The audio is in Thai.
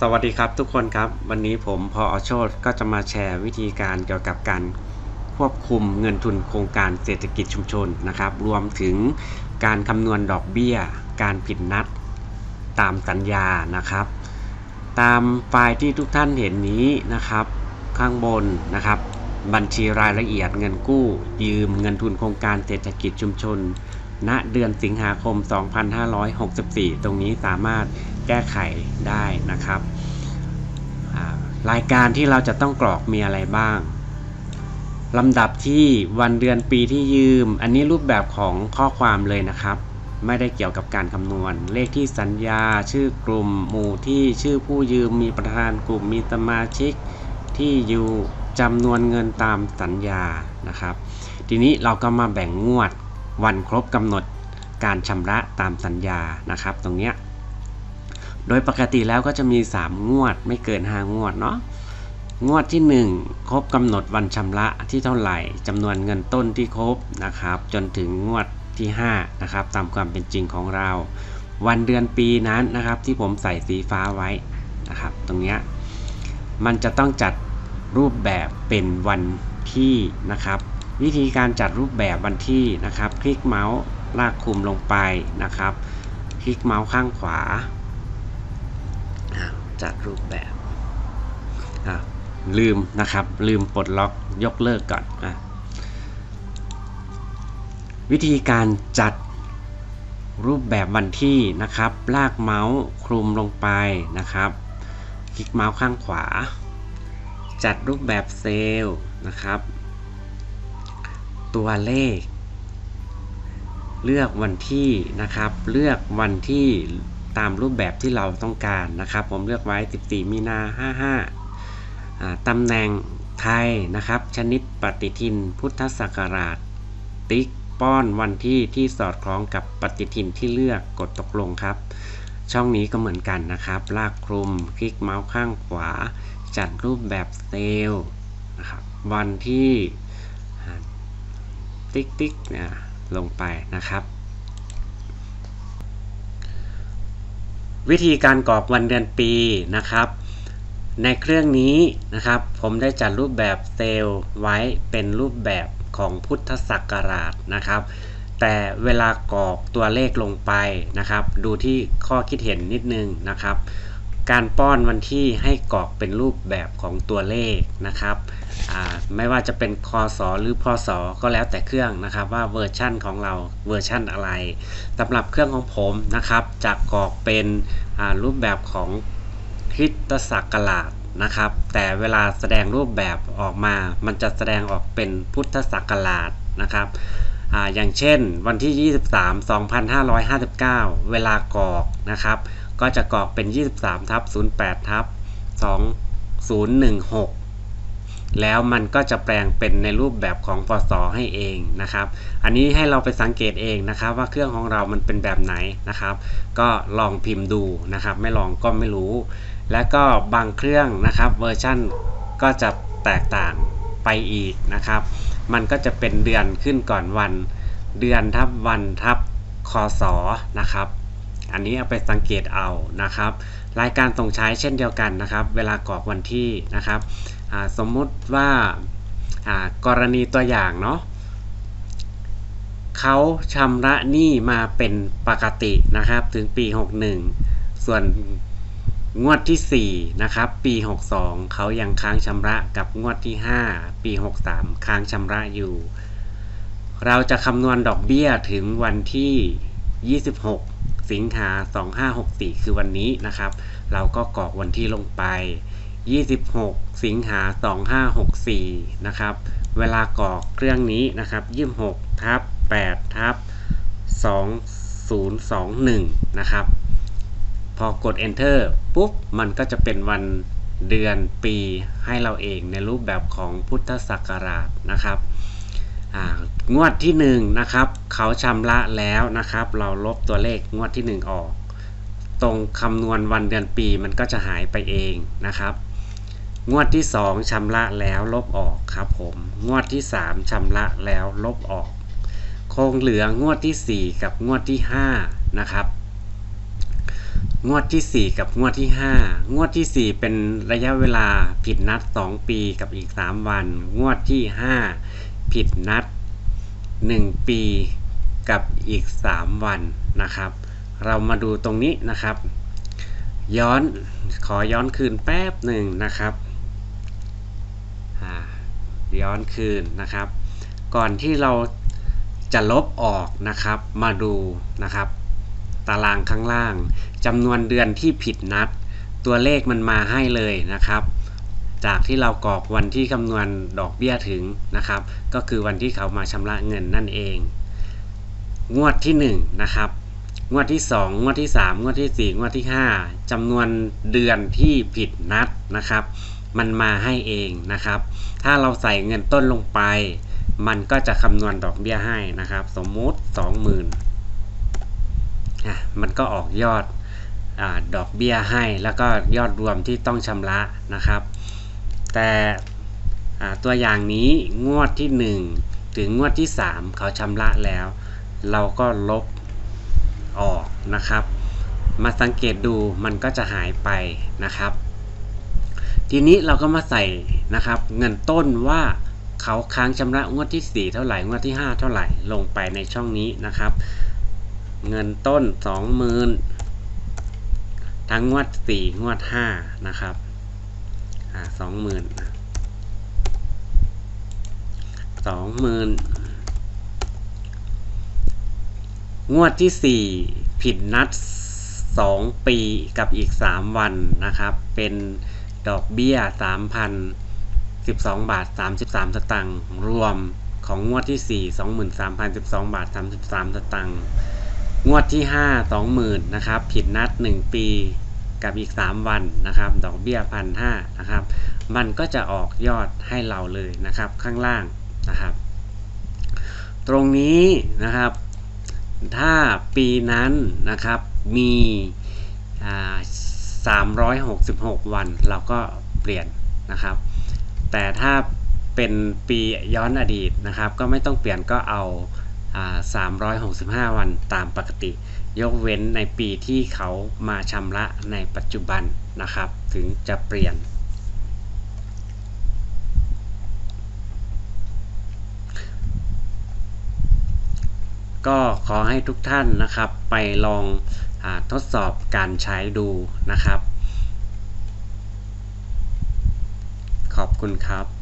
สวัสดีครับทุกคนครับ วันนี้ผมพออโชตก็จะมาแชร์วิธีการเกี่ยวกับการควบคุมเงินทุนโครงการเศรษฐกิจชุมชนนะครับ รวมถึงการคำนวณดอกเบี้ย การผิดนัดตามสัญญานะครับ ตามไฟล์ที่ทุกท่านเห็นนี้นะครับ ข้างบนนะครับ บัญชีรายละเอียดเงินกู้ ยืมเงินทุนโครงการเศรษฐกิจชุมชน ณเดือนสิงหาคม 2564 ตรงนี้สามารถ แก้ไขได้นะครับ รายการที่เราจะต้องกรอกมีอะไรบ้างลำดับที่วันเดือนปีที่ยืม อันนี้รูปแบบของข้อความเลยนะครับ ไม่ได้เกี่ยวกับการคำนวณ เลขที่สัญญา ชื่อกลุ่ม หมู่ที่ชื่อผู้ยืม มีประธานกลุ่ม มีสมาชิก ที่อยู่จำนวนเงินตามสัญญานะครับ ทีนี้เราก็มาแบ่งงวดวันครบกำหนดการชำระตามสัญญานะครับ ตรงเนี้ย โดยปกติแล้วก็จะมี 3 งวดไม่เกิน 5 งวดเนาะ งวดที่ 1 ครบกำหนดวันชำระที่เท่าไหร่จำนวนเงินต้นที่ครบนะครับ จนถึงงวดที่5นะครับตามความเป็นจริงของเรา วันเดือนปีนั้นนะครับที่ผมใส่สีฟ้าไว้นะครับ ตรงนี้มันจะต้องจัดรูปแบบเป็นวันที่นะครับ วิธีการจัดรูปแบบวันที่นะครับ คลิกเมาส์ลากคุมลงไปนะครับ คลิกเมาส์ข้างขวา จัดรูปแบบลืมนะครับ ลืมปลดล็อกยกเลิกก่อนอวิธีการจัดรูปแบบวันที่นะครับ ลากเมาส์คลุมลงไปนะครับ คลิกเมาส์ข้างขวา จัดรูปแบบเซลล์นะครับ ตัวเลข เลือกวันที่นะครับ เลือกวันที่ ตามรูปแบบที่เราต้องการนะครับ ผมเลือกไว้ 14 มีนา55ตำแหน่งไทยนะครับ ชนิดปฏิทินพุทธศักราช ติ๊กป้อนวันที่ที่สอดคล้องกับปฏิทินที่เลือกกดตกลงครับ ช่องนี้ก็เหมือนกันนะครับ ลากคลุม คลิกเมาส์ข้างขวา จัดรูปแบบเซลล์นะครับวันที่ติ๊กติ๊กเนี่ยลงไปนะครับ วิธีการกรอกวันเดือนปีนะครับ ในเครื่องนี้นะครับ ผมได้จัดรูปแบบเซลล์ไว้เป็นรูปแบบของพุทธศักราชนะครับ แต่เวลากรอกตัวเลขลงไปนะครับ ดูที่ข้อคิดเห็นนิดนึงนะครับ การป้อนวันที่ให้กรอกเป็นรูปแบบของตัวเลขนะครับ ไม่ว่าจะเป็นคศหรือพศก็แล้วแต่เครื่องนะครับว่าเวอร์ชั่นของเราเวอร์ชั่นอะไรสำหรับเครื่องของผมนะครับจะกรอกเป็นรูปแบบของคริสตศักราชนะครับ แต่เวลาแสดงรูปแบบออกมา มันจะแสดงออกเป็นพุทธศักราชนะครับออย่างเช่นวันที่ 23 2559 เวลากรอกนะครับ ก็จะกรอกเป็น 23ทับ08ทับ2016 แล้วมันก็จะแปลงเป็นในรูปแบบของพศให้เองนะครับ อันนี้ให้เราไปสังเกตเองนะครับ ว่าเครื่องของเรามันเป็นแบบไหนนะครับ ก็ลองพิมพ์ดูนะครับ ไม่ลองก็ไม่รู้ และก็บางเครื่องนะครับเวอร์ชั่นก็จะแตกต่างไปอีกนะครับ มันก็จะเป็นเดือนขึ้นก่อนวัน เดือนทับวันทับคศนะครับ อันนี้เอาไปสังเกตเอานะครับ รายการส่งใช้เช่นเดียวกันนะครับ เวลากรอกวันที่นะครับ สมมติว่าอ่ากรณีตัวอย่างเนาะเขาชำระหนี้มาเป็นปกตินะครับ ถึงปี 61 ส่วนงวดที่ 4 นะครับ ปี 62 เขายังค้างชำระกับงวดที่ 5 ปี 63 ค้างชำระอยู่ เราจะคำนวณดอกเบี้ยถึงวันที่ 26 สิงหา 2564 คือวันนี้นะครับ เราก็กรอกวันที่ลงไป 26 สิงหา 2564 นะครับ เวลากรอกเครื่องนี้นะครับ 26ทับ8ทับ2021 นะครับ พอกด enter ปุ๊บ มันก็จะเป็นวันเดือนปีให้เราเองในรูปแบบของพุทธศักราชนะครับงวดที่1นะครับเขาชำระแล้วนะครับ เราลบตัวเลขงวดที่ 1 ออก ตรงคำนวณวันเดือนปีมันก็จะหายไปเองนะครับ งวดที่ 2ชำระแล้วลบออกครับผม งวดที่ 3ชำระแล้วลบออก คงเหลืองวดที่ 4 กับงวดที่ 5 นะครับ งวดที่ 4 กับงวดที่ 5 งวดที่ 4 เป็นระยะเวลาผิดนัด 2 ปีกับอีก 3 วัน งวดที่ 5 ผิดนัด 1 ปีกับอีก 3 วันนะครับ เรามาดูตรงนี้นะครับ ย้อนขอย้อนคืนแป๊บหนึ่งนะครับ ย้อนคืนนะครับ ก่อนที่เราจะลบออกนะครับ มาดูนะครับ ตารางข้างล่างจำนวนเดือนที่ผิดนัด ตัวเลขมันมาให้เลยนะครับ จากที่เรากรอกวันที่คำนวณดอกเบี้ยถึงนะครับ ก็คือวันที่เขามาชำระเงินนั่นเอง งวดที่1นะครับงวดที่ 2 งวดที่ 3 งวดที่ 4 งวดที่ 5จำนวนเดือนที่ผิดนัดนะครับ มันมาให้เองนะครับ ถ้าเราใส่เงินต้นลงไป มันก็จะคำนวณดอกเบี้ยให้นะครับ สมมุติ 20,000อะมันก็ออกยอดอดอกเบี้ยให้ แล้วก็ยอดรวมที่ต้องชำระนะครับ แต่ตัวอย่างนี้งวดที่ 1 ถึงงวดที่ 3 เขาชำระแล้ว เราก็ลบออกนะครับ มาสังเกตดูมันก็จะหายไปนะครับ ทีนี้เราก็มาใส่นะครับ เงินต้นว่าเขาค้างชำระงวดที่ 4 เท่าไหร่งวดที่ 5 เท่าไหร่ลงไปในช่องนี้นะครับ เงินต้น 20,000 ทั้งงวด 4 งวด 5 นะครับอ่า20,000สองหมื่นงวดที่ 4 ผิดนัด 2 ปีกับอีก 3 วันนะครับ เป็น ดอกเบี้ย3,012บาท33สตังค์รวมของงวดที่4 23,012บาท33สตังค์งวดที่5 20,000นะครับ ผิดนัด1ปีกับอีก3วันนะครับ ดอกเบี้ย1,500นะครับ มันก็จะออกยอดให้เราเลยนะครับ ข้างล่างนะครับ ตรงนี้นะครับ ถ้าปีนั้นนะครับมีอ่า 366 วันเราก็เปลี่ยนนะครับ แต่ถ้าเป็นปีย้อนอดีตนะครับ ก็ไม่ต้องเปลี่ยนก็เอาอ่า365 วันตามปกติ ยกเว้นในปีที่เขามาชำระในปัจจุบันนะครับ ถึงจะเปลี่ยน ก็ขอให้ทุกท่านนะครับไปลอง ทดสอบการใช้ดูนะครับ ขอบคุณครับ